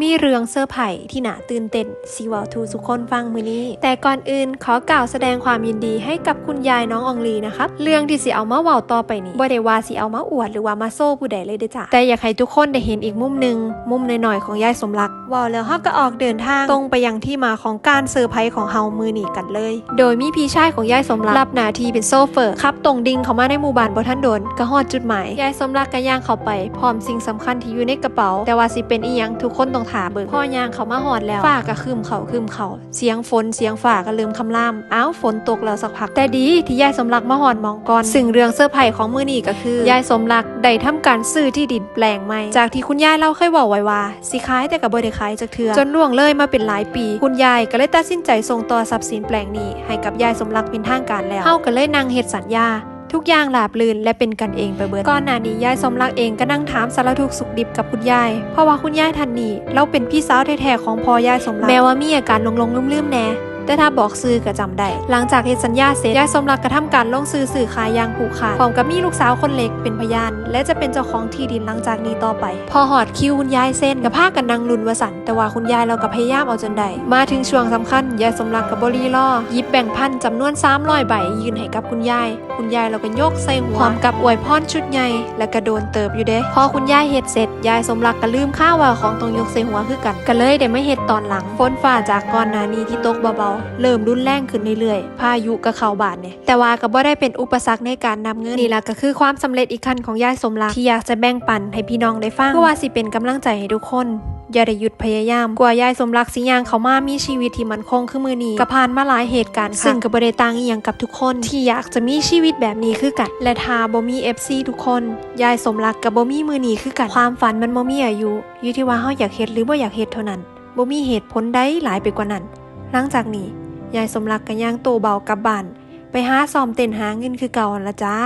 มีเรื่องเซอร์ไพรส์ที่หนาตื่นเต้นสิเวาทูสุกคนฟังมือนี้ แต่ก่อนอื่นขอกล่าวแสดงความยินดีให้กับคุณยายน้ององลีนะครับ เรื่องที่สิเอามาเว้าต่อไปนี้บ่ได้ว่าสิเอามาอวดหรือว่ามาโซ่ผู้ใดเลยเด้จ้ะแต่อยากให้ทุกคนได้เห็นอีกมุมหนึ่งมุมหน้อยๆของยายสมรักว้าแล้วเฮาก็ออกเดินทางตรงไปยังที่มาของการเซอร์ไพรส์ของเฮามือนี้กันเลย โดยมีพี่ชายของยายสมรักรับหน้าที่เป็นโซเฟอร์ขับตรงดิ่งเข้ามาในหมู่บ้านบ่ทันโดนก็ฮอดจุดหมายยายสมรักก็ย่างเข้าไปพร้อมสิ่งสำคัญที่อยู่ในกระเป๋า แต่ว่าสิเป็นอีหยังทุกคนต้องถามเบิกพ่อย่างเขามาหอดแล้วฝ้าก็คืมเขาคืมเขา เสียงฝนเสียงฝ้าก็ลืมคำรามอ้าวฝนตกแล้วสักพัก แต่ดีที่ยายสมรักมาหอดหมองก่อนซึ่งเรื่องเสื้อร์ไผ่ของมือนี่ก็คือยายสมรักได้ทำการซื้อที่ดินแปลงใหม่จากที่คุณยายเล่าเคยบอกไว้ว่าสิขายแต่ก็บ่ได้ขายจักเทื่อจนล่วงเลยมาเป็นหลายปี คุณยายก็เลยตัดสินใจส่งต่อทรัพย์สินแปลงนี้ ให้กับยายสมรักเป็นทางการแล้วเฮาก็เลยนั่งเฮ็ดสัญญา ทุกอย่างหลาบลื่นและเป็นกันเองไปเบิดก่อนหน้านี้ยายสมรักเองก็นั่งถามสารทุกสุขดิบกับคุณยาย เพราะว่าคุณยายท่านนี้เราเป็นพี่สาวแท้ๆของพ่อยายสมรักแม้ว่ามีอาการหลงๆลืมๆแน่ แต่ถ้าบอกซื้อก็จำได้ หลังจากเฮ็ดสัญญาเสร็จยายสมรักก็ทำการลงซื้อสื่อขายยางผูกขาดพร้อมกับมีลูกสาวคนเล็กเป็นพยาน และจะเป็นเจ้าของที่ดินหลังจากนี้ต่อไป พอหอดคิวคุณยายเส้นกับพากันนั่งลุนวสันแต่ว่าคุณยายเราก็พยายามเอาจนได้มาถึงช่วงสำคัญยายสมรักกับบรีล่อหยิบแบ่งพันจำนวน300ใบยืนให้กับคุณยาย คุณยายเราก็ยกใส่หัวพร้อมกับอวยพรชุดใหญ่และกระโดนเติบอยู่เด้พอคุณยายเฮ็ดเสร็จยายสมรักก็ลืมข้าวว่าของต้องยกใส่หัวคือกันก็เลยได้ไม่เฮ็ดตอนหลังฝนฟ้าจากก่อนหน้านี้ที่ตกเบาเริ่มรุนแรงขึ้นเรื่อยๆ พายุก็เข้าบ้านเนี่ย แต่ว่าก็บ่ได้เป็นอุปสรรคในการนำเงินนี่ล่ะก็คือความสำเร็จอีกขั้นของยายสมรักที่อยากจะแบ่งปันให้พี่น้องได้ฟังเพื่อว่าสิเป็นกำลังใจให้ทุกคนอย่าได้หยุดพยายามกว่ายายสมรักสิยางเขามามีชีวิตที่มันคงคือมือนี้ก็ผ่านมาหลายเหตุการณ์ซึ่งก็บ่ได้ต่างอีหยังกับทุกคนที่อยากจะมีชีวิตแบบนี้คือกัน และถ้าบ่มี FC ทุกคนยายสมรักกับบ่มีมือนี้คือกันความฝันมันบ่มีอายุอยู่ที่ว่าเฮาอยากเฮ็ดหรือบ่อยากเฮ็ดเท่านั้นบ่มีเหตุผลใดหลายไปกว่านั้น หลังจากนี้ยายสมรักก็ย่างโตวเบากลับบ้าน ไปหาซ้อมเต้นหาเงินคือเก่าละจ้า